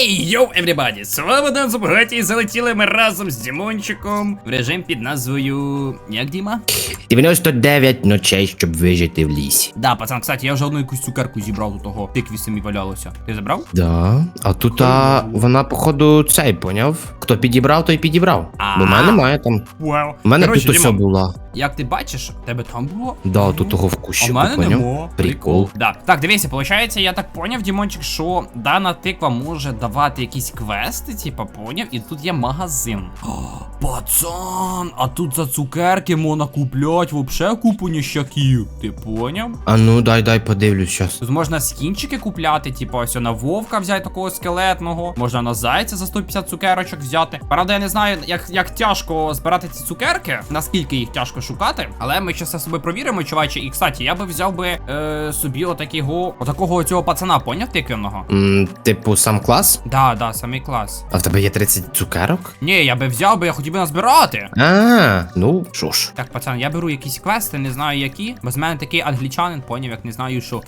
Ей, йоу, everybody! Вами Дан Зубгаті і залетіли ми разом з Дімончиком в режим під назвою. Як Діма? 99 ночей, щоб вижити в лісі. Да, пацан, кстати, я вже одну якусь цукерку зібрав у того. Тикві самі валялося. Ти забрав? Да. А тут а, вона, походу, цей поняв. Хто підібрав, той підібрав. Бо в мене немає там. Вау. У мене Коротше, тут усе Діма, була. Як ти бачиш, в тебе там було? Да, тут того в А в мене поняв. нема. Прикол. Да. Так, дивіться, виходить, я так поняв, Дімончик, що дана тиква може давати якісь квести, типа поняв, і тут є магазин. О, пацан, а тут за цукерки можна куплять вообще купу ніщаків. Ти поняв? А ну дай дай подивлюсь щас. Тут можна скінчики купляти, типу ось на вовка взяти такого скелетного, можна на зайця за 150 цукерочок взяти. Правда, я не знаю, як, як тяжко збирати ці цукерки, наскільки їх тяжко шукати, але ми щас собі провіримо, чуваче. І кстати, я би взяв би е, собі отакого, отакого цього пацана, поняв тиквеного? М, типу, сам клас? Да, да, самий клас. А в тебе є 30 цукерок? Ні, я би взяв би, я хотів би назбирати. А, ну що ж. Так, пацан, я беру якісь квести, не знаю які. Бо з мене такий англічанин, поняв, як не знаю що.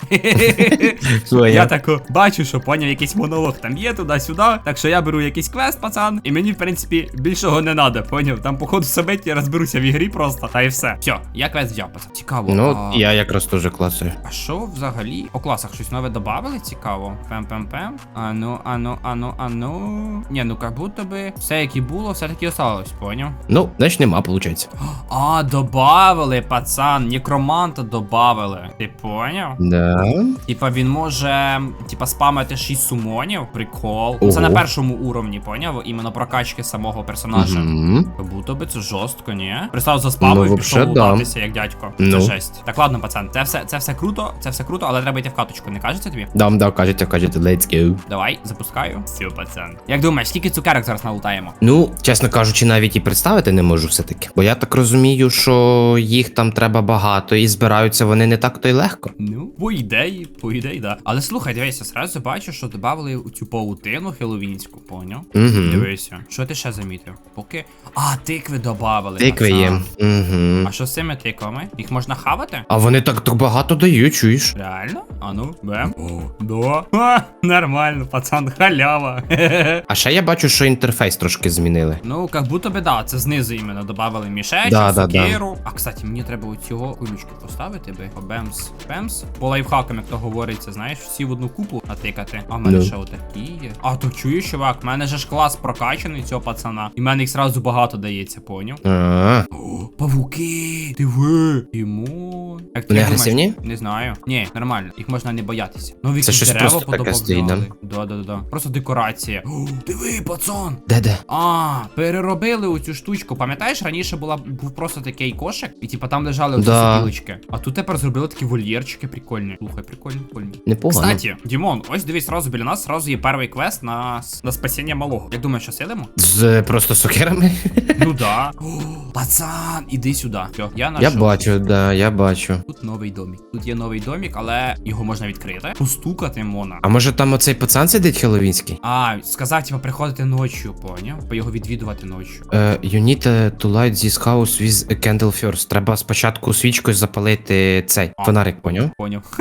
Я тако бачу, що поняв, якийсь монолог там є туди-сюди. Так що я беру якийсь квест, пацан, і мені, в принципі, більшого не треба, поняв? Там, походу, себе я розберуся в ігрі просто, та і все. Все, я квест взяв, пацан. Цікаво. Ну, я якраз теж класую. А що взагалі? По класах щось нове додавали? Цікаво. Пем-пем-пем. Ану, ану, ану, ану. Ні, ну як будто би все, як і було, все таки осталось, поняв? Ну, значить нема, виходить. А, добавили, пацан, некроманта добавили. Ти поняв? Да. Типа він може, типа, спамити 6 сумонів. Прикол. Це на першому уровні, поняв? Іменно прокачки самого персонажа. Угу. Будто би це жорстко, ні? Представ за спаму Ну, і вообще, пішов да. лутатися, як дядько. Ну. Це жесть. Так, ладно, пацан, це все, це все круто, це все круто, але треба йти в каточку, не кажеться тобі? Дам, да, кажете, кажете, let's go. Давай, запускаю. Все, пацан. Як думаєш, скільки цукерок зараз налутаємо? Ну, чесно кажучи, навіть і представити не можу все-таки. Бо я так розумію, що їх там треба багато, і збираються вони не так то й легко. Ну, по ідеї, по ідеї, да. Але слухай, дивися, сразу бачу, що додавали у цю паутину хеловінську, поняв? Угу. Дивися, що ти ще замітив? Поки. А, тикви додавали. Тикви є. Угу. А що з цими тиквами? Їх можна хавати? А вони так, так багато дають, чуєш? Реально? А ну, бем. О, да. Ха, нормально, пацан, халява. А ще я бачу, що інтерфейс трошки змінили. Ну, как будто би да, це знизу іменно додавали мішечок, Да, да, да. А кстати, мені треба оцього колючки поставити би. Бемс, бемс. По лайфхакам, як то говориться, знаєш, всі в одну купу натикати. А в мене Ну. ще отакі є. А то чуєш, чувак, в мене же ж клас прокачаний цього пацана. І в мене їх сразу багато дається, поняв? А, О, павуки! Диви! Тимон. Як ти агресивні? Не знаю. Ні, нормально, їх можна не боятися. Ну, щось дерева подобавляли. Да, да, да, да. Просто декорація. О, диви, пацан! де де? А, переробили оцю штучку. Пам'ятаєш, раніше була був просто такий кошик, і типа там лежали оці Да. сопілочки. А тут тепер зробили такі вольєрчики прикольні. Слухай, прикольні, прикольні. Непогано. Кстати, Дімон, ось дивись, сразу біля нас сразу є перший квест на, на спасіння малого. Як думаєш, що сидимо? З просто сокерами? Ну да. О, пацан, іди сюди. Все, я Я бачу, да, я бачу. Тут новий домик. Тут є новий домик, але його можна відкрити. Постукати можна. А може там оцей пацан сидить хеловінський? А, сказав, типа, приходити ночі, поняв? По його відвідувати ночі. Uh, you need uh, to light this house with a candle first. Треба спочатку свічкою запалити цей фонарик, поняв? Поняв.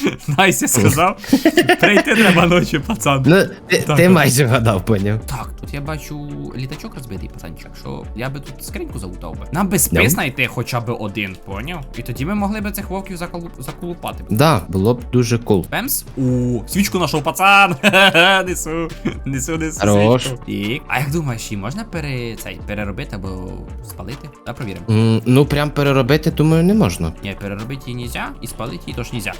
Найс, я сказав. Прийти треба ночі, пацан. Ну, ти, Так, ти так. майже вгадав, поняв. Так, тут я бачу літачок розбитий, пацанчик, що я би тут скриньку залутав би. Нам би спис Ням. знайти хоча б один, поняв? І тоді ми могли би цих вовків заколу... заколупати. Да, було б дуже кул. Пемс? У, свічку нашов, пацан! несу, несу, несу Хорош. свічку. Так. А як думаєш, її можна пере... цей, переробити або спалити? Та провіримо. М, ну, прям переробити, думаю, не можна. Ні, переробити її нельзя, і спалити її теж нельзя.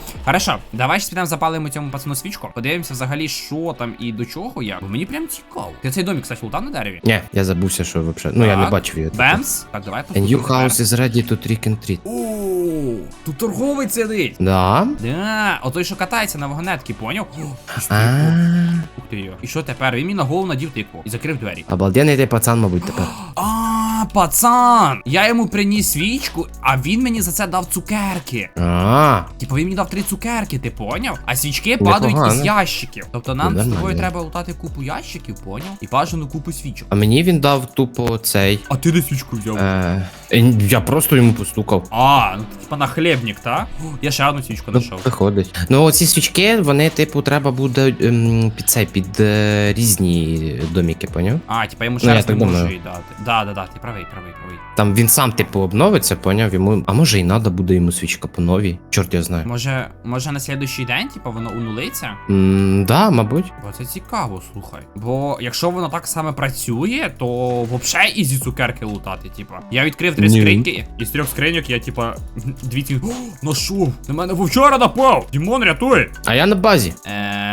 Хорошо, давай ще підемо запалимо цьому пацану свічку. Подивимося взагалі, що там і до чого як. Бо мені прям цікаво. Ти цей домик, кстати, лутав на дереві? Ні, я забувся, що взагалі. Ну, я не бачив його. Бемс. Так, давай A new house is ready to trick and treat. Тут торговець сидить. Да? Да, отой, що катається на вагонетки, поняв? Ух ти йо. І що тепер? Він мені на голову надів тикву і закрив двері. Обалденний ти пацан, мабуть, тепер. А, пацан! Я йому приніс свічку, а він мені за це дав цукерки. А, Типу він мені дав три цукерки, ти поняв? А свічки падають Непогано. із ящиків. Тобто нам Ну, з тобою треба лутати купу ящиків, поняв? І бажану купу свічок. а мені він дав тупо цей. А ти де свічку взяв? Е, е, я просто йому постукав. А, ну типа на хлібник, та? О, Я ще одну свічку Ну, знайшов. Виходить. Ну, оці свічки, вони, типу, треба буде ем, під цей, під е, різні доміки, поняв? А, типа йому Ну, ще я раз не так можу їй дати. Да, да, да, ти правий, правий, правий. Там він сам, типу, обновиться, поняв? Йому. А може і надо буде йому свічка по новій. Чорт я знаю. Може, може на слідуючий день, типа, воно унулиться? М, да, мабуть. Бо це цікаво, слухай. Бо якщо воно так саме працює, то взагалі ізі цукерки лутати, типа. Я відкрив три Ні. скриньки, і з трьох скриньок я, типа, дві ці. О, Нашов! На мене вчора напав! Дімон, рятуй! А я на базі. Е,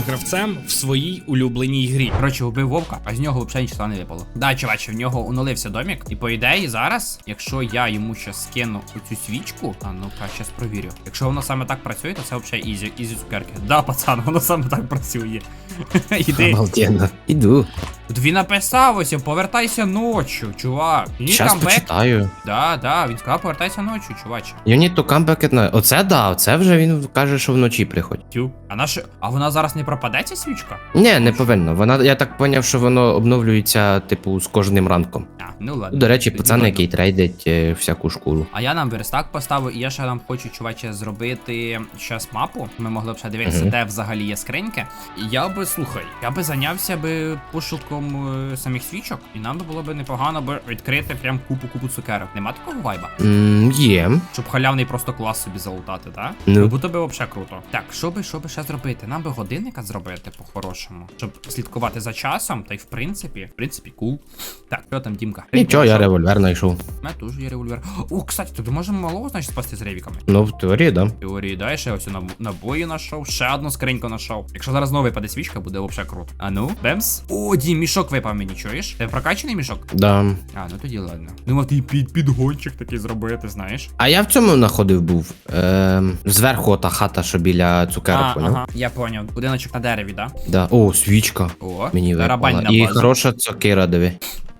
гравцем в своїй улюбленій грі. Коротше, вбив вовка, а з нього взагалі нічого не випало. Да, чуваче, в нього унулився домік. І по ідеї зараз, якщо я йому ще скину оцю свічку, а ну-ка, щас провірю. Якщо воно саме так працює, то це взагалі ізі, ізі цукерки. Да, пацан, воно саме так працює. Іди. Обалденно. Іду. Тут він написав ось, повертайся ночі, чувак. You need Щас come back. почитаю. Да, да, він сказав, повертайся ночі, чуваче. You need to come back at night. Оце да, оце вже він каже, що вночі приходь. Тю. А наше. А вона зараз не пропаде ця свічка? Ні, не повинно. Вона, я так поняв, що воно обновлюється, типу, з кожним ранком. А, ну ладно. До речі, Тоді пацан, ладно. який трейдить е, всяку шкуру. А я нам верстак поставив, і я ще нам хочу, чуваче, зробити щас мапу. Ми могли б ще дивитися, де взагалі є скриньки. І я би, слухай, я би зайнявся би пошуком е, самих свічок, і нам було б непогано би відкрити прям купу-купу цукерок. Нема такого вайба? Є. Щоб халявний просто клас собі залутати, так? Ну. Будто би взагалі круто. Так, що би, що би ще зробити? Нам би годинника зробити по-хорошому, щоб слідкувати за часом, та й в принципі, в принципі, кул. Так, що там, Дімка? Нічого, я револьвер знайшов. У мене теж є револьвер. О, кстати, тобі можемо малого, значить, спасти з ревіками. Ну, в теорії, да. В теорії, да, я ще ось набої знайшов, ще одну скриньку знайшов. Якщо зараз знову випаде свічка, буде взагалі круто. А ну, бемс. О, Дім, мішок випав мені, чуєш? Ти прокачаний мішок? Да. А, ну тоді ладно. Думав, ти під підгончик такий зробити, знаєш. А я в цьому знаходив був. Ем, зверху та хата, що біля цукерок, а, поняв? ага, я поняв. Будиночок на дереві, да? Да. О, свічка. О, Мені тарабань випала. на І базу. хороша цокира, диви.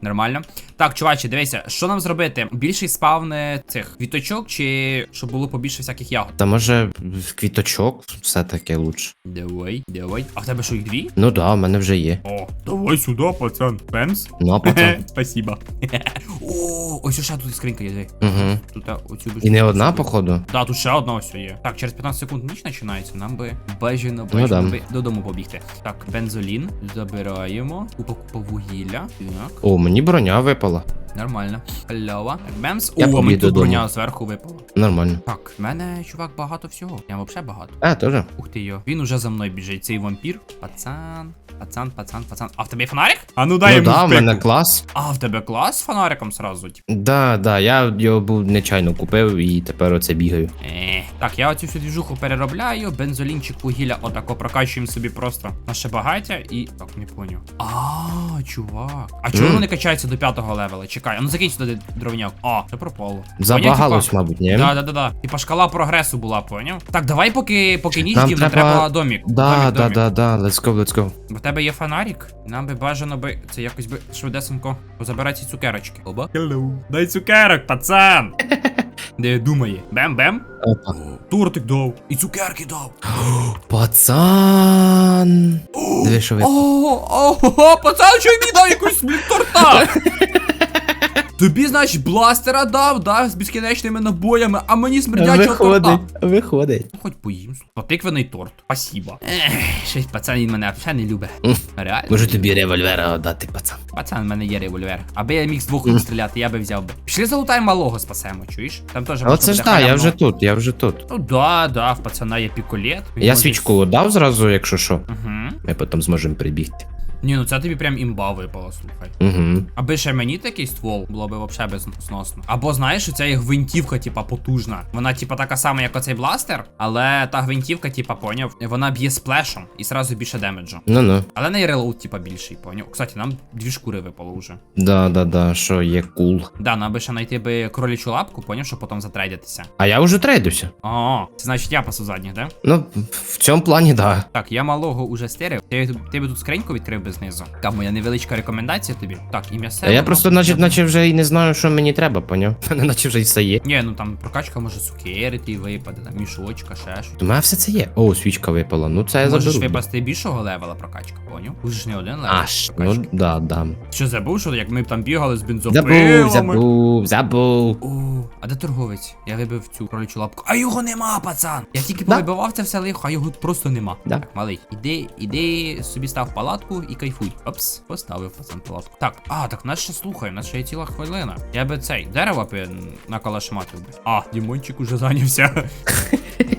Нормально. Так, чувачі, дивися, що нам зробити? Більший спавни цих квіточок, чи щоб було побільше всяких ягод? Та може квіточок все таки лучше. Давай, давай. А в тебе що їх дві? Ну да, в мене вже є. О, давай сюди, пацан. Бемс. Ну, пацан. Спасибо. О, ось ще тут скринька є. Угу. Тут а, оцю І не одна, походу. Да, тут ще одна ось є. Так, через 15 секунд ніч починається. Нам би бажано, Ну бажано би додому побігти. Так, бензолін забираємо. Купа купа вугілля. Так, О, мені броня випала випало нормально. Кльово. Бемс. Я О, мені тут броня зверху випала. Нормально. Так, в мене, чувак, багато всього. Прям взагалі багато. А, теж. Ух ти йо. Він уже за мною біжить. Цей вампір. Пацан. Пацан, пацан, пацан. А в тебе фонарик? А ну дай Ну йому да, в мене клас. А, в тебе клас з фонариком сразу. Да, да, я його був нечайно купив і тепер оце бігаю. Е, так, я оцю всю двіжуху переробляю, бензолінчик вугілля отако прокачуємо собі просто наше багаття і. Так, не поняв. А, чувак. А чого Мгм. воно не качається до п'ятого левела? Чекай, а ну закинь сюди дровняк. А, це пропало. Забагалось, Поняв, мабуть, ні? Да, да, да, да. Типа шкала прогресу була, поняв? Так, давай, поки, поки ніч Нам треба- треба домік. Да, домік, да, домік. да, да, let's go, let's go. Бо в тебе є фонарик, нам би бажано би це якось би швидесенько позабирати ці цукерочки. Оба. Hello. Дай цукерок, пацан. Де думає? Бем-бем? Опа. Тортик дав. І цукерки дав. Пацан. Диви, що ви. О, о, о, пацан, що мені дав якусь блін торта. Тобі, значить, бластера дав, да, з безкінечними набоями, а мені смердячого торта. виходить. Хоч поїм. Потиквений торт. Спасибо. Ех, щось пацан він мене взагалі не любить. Реально. Можу тобі револьвера дати, пацан. Пацан, в мене є револьвер. Аби я міг з двох рук стріляти, я би взяв би. Пішли залутаємо малого спасемо, чуєш? Там теж Оце ж буде так, я вже тут, я вже тут. Ну да, да, в пацана є піколет. Він Я може свічку дав зразу, якщо що. Угу. Ми потім зможемо прибігти. Ні, ну це тобі прям імба випало, слухай. Угу. Аби ще мені такий ствол, було би вообще безсносно. Або знаєш, ця є гвинтівка, типа, потужна. Вона, типа, така сама, як оцей бластер, але та гвинтівка, типа, поняв, вона б'є сплешом і сразу більше демеджу. Ну-ну. Але не релоуд, типа, більший, поняв. Кстати, нам дві шкури випало вже. Да, да, да, що є кул. Да, нам би ще знайти би кролічу лапку, поняв, щоб потім затрейдитися. А я вже трейдуся. О, це значить я пасу задніх, да? Ну, в цьому плані, да. Так, я малого уже стерив. Ти, ти би тут скриньку відкрив би знизу. Така моя невеличка рекомендація тобі. Так, ім'я А себе. я просто, наче, наче вже і не знаю, що мені треба, поняв? У мене наче вже і все є. Ні, ну там прокачка може цукери твій випаде, там мішочка, ще щось. У мене все це є. О, свічка випала. Ну це я Можеш випасти більшого левела прокачка, поняв? Уже ж не один левел. Аж, прокачки. ну да, да. Що забув, що як ми б там бігали з Забув, бензопилами? забув, забув. О, а де торговець? Я вибив цю кроличу лапку. А його нема, пацан! Я тільки Да. повибивав це все лихо, а його просто нема. Да. Так, малий, іди, іди собі став палатку і кайфуй. Опс, поставив пацан палатку. Так, а, так нас ще слухай, нас ще є ціла хвилина. Я би цей дерево би накалашматив би. А, Дімончик уже зайнявся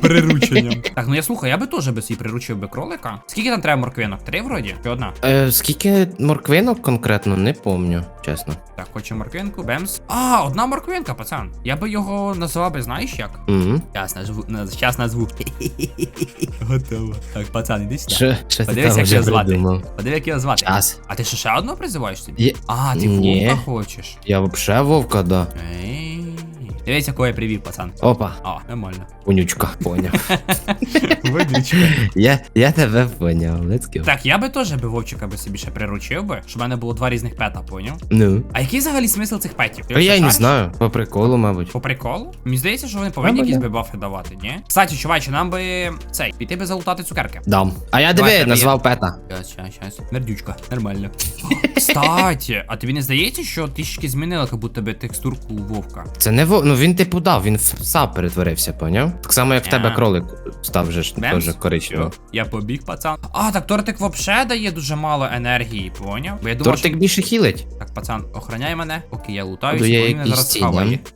прирученням. Так, ну я слухай, я би теж би свій приручив би кролика. Скільки там треба морквинок? Три вроді? Чи одна? Е, скільки морквинок конкретно, не помню, чесно. Так, хоче морквинку, бемс. А, одна морквинка, пацан. Я би його назвав би, знаєш як? Угу. Щас назву, на, щас назву. Готово. Так, пацан, іди сюди. Що, що ти Подивись, там як вже його звати. придумав? Подиви, як його звати. Час. А ти що ще одного призиваєш собі? Є... А, ти Ні. вовка хочеш. Я вообще вовка, да. Ей. Дивись, якого я привів, пацан. Опа, А, нормально. вонючка, поняв. Водичка. я, я тебе поняв, let's go. Так, я би теж би вовчика би собі ще приручив би, щоб в мене було два різних пета, поняв? Ну. А який взагалі смисл цих петів? Ти А я не знаю, по приколу, мабуть. По приколу? Мені здається, що вони повинні якісь би бафи давати, ні? Кстати, чуваче, нам би цей, піти би залутати цукерки. Дам. А я Давай, диви, тебе назвав пета. Щас, щас, щас. Мердючка, нормально. Кстати, а тобі не здається, що трішки змінила, як будто би текстурку вовка? Це не вов, ну він типу дав, він в пса перетворився, поняв? Так само, як в тебе А. кролик став вже ж Бемс? теж коричневим. Я побіг, пацан. А, так тортик вообще дає дуже мало енергії, поняв? Бо я думав, Тортик що... більше хілить. Так, пацан, охороняй мене, поки я лутаюсь, Буду я бо він мене зараз ці?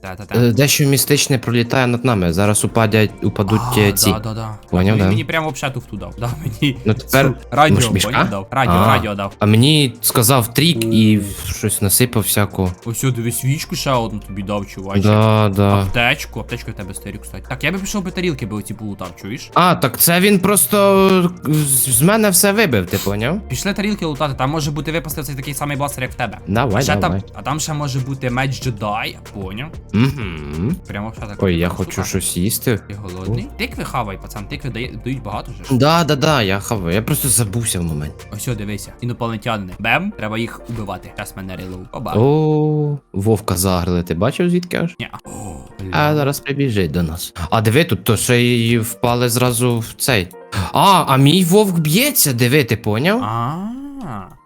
Та-та-та. Е, Дещо містичне пролітає над нами. Зараз упадять, упадуть е, ці. Да, да, да. Поняв, він да? мені прям вообще туфту дав. Дав мені. Ну тепер. Цю радіо, Може, мішка? поняв, дав. Радіо, А. радіо дав. А мені сказав трік і щось насипав всякого. Ось сюди дивись, свічку ще одну тобі дав, чуваче. Да, да. Аптечку, аптечку я тебе старю, кстати. Так, я би пішов би тарілки би оці полутав, чуєш? А, так це він просто з з мене все вибив, ти поняв? Пішли тарілки лутати, там може бути випасти цей такий самий бластер, як в тебе. Давай, ще давай. Там, а там ще може бути меч джедай, поняв? Угу. Прямо все так. Ой, я хочу штука. щось їсти. Ти голодний? Тикви хавай, пацан, тикви дає, дають багато же. ж. Да, да, да, я хаваю. Я просто забувся в моменті. Ось дивися, інопланетянини. Бем, треба їх убивати. Зараз мене релоу. Оба. О, вовка загрили, ти бачив звідки аж? Ні. А зараз прибіжить до нас. А диви, тут то ще й впали зразу в цей. А, а мій вовк б'ється, диви, ти поняв? А,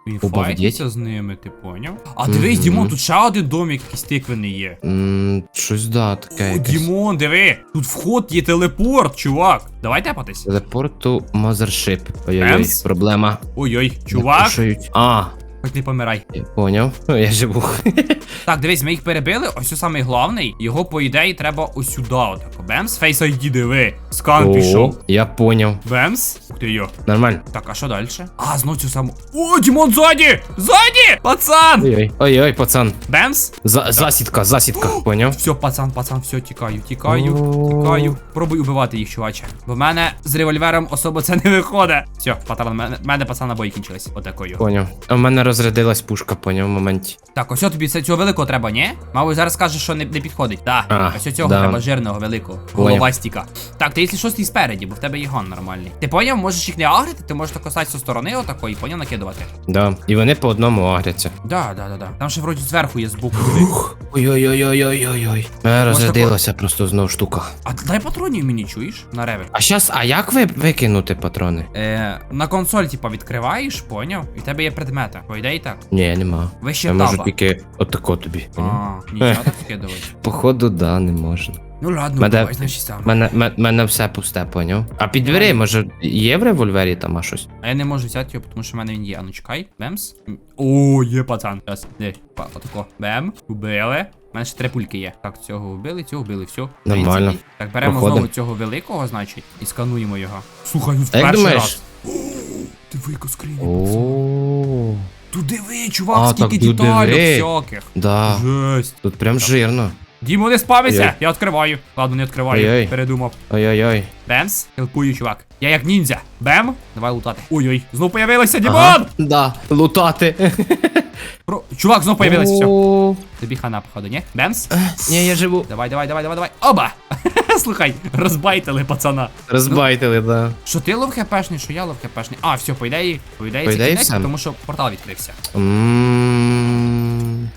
він Обалдеть. файтиться з ними, ти поняв? А дивись, Мгм. Дімон, тут ще один домик якийсь тиквений є. М, щось да, таке. О, якесь. Дімон, диви, тут вход є телепорт, чувак. Давай тепатись. Телепорту Mothership. Ой-ой-ой, проблема. Ой-ой, чувак. А, хоч не помирай. я поняв. Я живу. Так, дивись, ми їх перебили. Ось це самий главний. Його, по ідеї, треба ось сюди. Отако. Бемс, Face ID, диви. Скан пішов. я поняв. Бемс. Ух ти йо. Нормально. Так, а що далі? А, знов цю саму. О, Дімон ззаді! Ззаді! Пацан! Ой-ой, ой-ой, пацан. Бемс? За, засідка, засідка, поняв? Все, пацан, пацан, все, тікаю, тікаю, тікаю. Пробуй убивати їх, чуваче. Бо в мене з револьвером особо це не виходить. Все, патрон, в мене, в мене пацан набої кінчились. Отакою. Поняв. А в мене розрядилась пушка, поняв в моменті. Так, ось тобі цього великого треба, ні? Мабуть, зараз скажеш, що не, не підходить. Так, А, ось цього да. треба жирного великого. Поняв. Головастіка. Так, ти якщо щось ти спереді, бо в тебе є гон нормальний. Ти поняв, можеш їх не агрити, ти можеш так стати зі сторони отакої, поняв накидувати. Да. І вони по одному агряться. Да, да, да, да. Там ще вроді зверху є збоку. диви. Ой-ой-ой-ой-ой-ой. Мене розрядилася просто знов штука. А дай патронів мені чуєш? На ревер. А щас, а як ви викинути патрони? Е, на консоль, типа, відкриваєш, поняв? І в тебе є предмети. Так. Ні, нема. Вище Я можу тільки отако тобі. А, нічого так скидувати. Походу, да, не можна. Ну ладно, Мене- давай, значить сам. Мене, ме- мене все пусте, поняв? А під двері, може, є в револьвері там а щось? А я не можу взяти його, тому що в мене він є. А ну чекай. Бемс. О, є пацан. Зараз, де, отако. Бем. Убили. У мене ще три пульки є. Так, цього вбили, цього вбили, все. Нормально. Так, беремо Проходимо. знову цього великого, значить, і скануємо його. Слухай, він в А як перший раз. Скриня. О, Тут диви, чувак, А, скільки так деталей диви. всяких. да. Жесть. Тут прям жирно. Дімо, не спамися! Я відкриваю. Ладно, не відкриваю. Ой-ой. Передумав. Ой-ой-ой. Бемс, хелпую, чувак. Я як ніндзя. Бем. Давай лутати. Ой-ой, знов появилося, Дімон! Ага, Да, лутати. Про... Чувак, знов появилось, все. Тобі хана, походу, ні? Бемс? Ні, я живу. Давай, давай, давай, давай, давай. Оба! Слухай, розбайтили пацана. Розбайтили, да. Що ти лов хпшний, що я лов хпшний. А, все, по ідеї, по ідеї, По це ідеї кінець, тому що портал відкрився.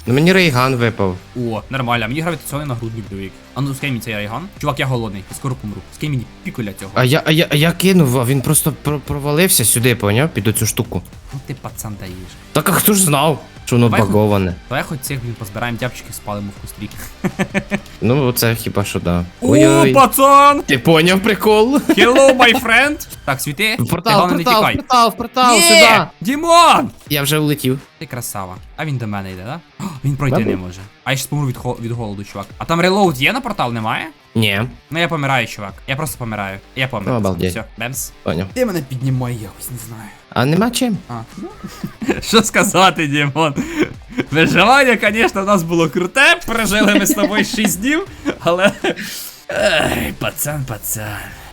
Ну мені рейган випав. О, нормально, мені гравітаційний нагрудник дивик. А ну, скинь мені цей райган. Чувак, я голодний, я скоро помру. Скинь мені пікуля цього. А я, а я, а я кинув, а він просто провалився сюди, поняв? Під оцю штуку. Ну ти пацан даєш. Так а хто ж знав, що воно Давай хоч- баговане? Давай хоч цих, блін, позбираємо тяпчики, спалимо в кострі. Ну, це хіба що да. О, пацан! Ти поняв прикол? Hello, my friend! Так, світи, ти Портал, головне не портал, тікай. портал, портал, Ні! сюди. Дімон! Я вже влетів. Ти красава. А він до мене йде, да? О, Він пройти Мабуть. не може. А я щас помру від, хо- від голоду, чувак. А там релоуд є на портал, немає? Ні, Ну я помираю, чувак. Я просто помираю. Я помер. Ну, обалдеть. Все, бемс. поняв. Ти мене піднімай якось, не знаю. А нема чим. А. Що сказати, Дімон? Виживання, звісно, у нас було круте. Прожили ми з тобою 6 днів, але. Ей, пацан, пацан.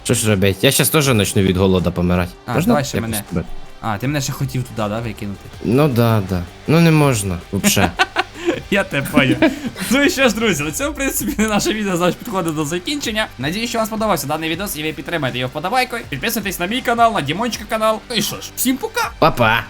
Що ж робити? Я щас теж почну від голода помирати. А, Можна? давай ще якось мене. тебе? А, ти мене ще хотів туди, да, викинути. Ну да, да. Ну не можна, вообще. Я те поняв. Ну і що ж, друзі, на цьому, в принципі, наше відео зараз підходить до закінчення. Надіюсь, що вам сподобався даний відос і ви підтримаєте його вподобайкою. Підписуйтесь на мій канал, на Дімончика канал. Ну і що ж, всім пока! Па-па.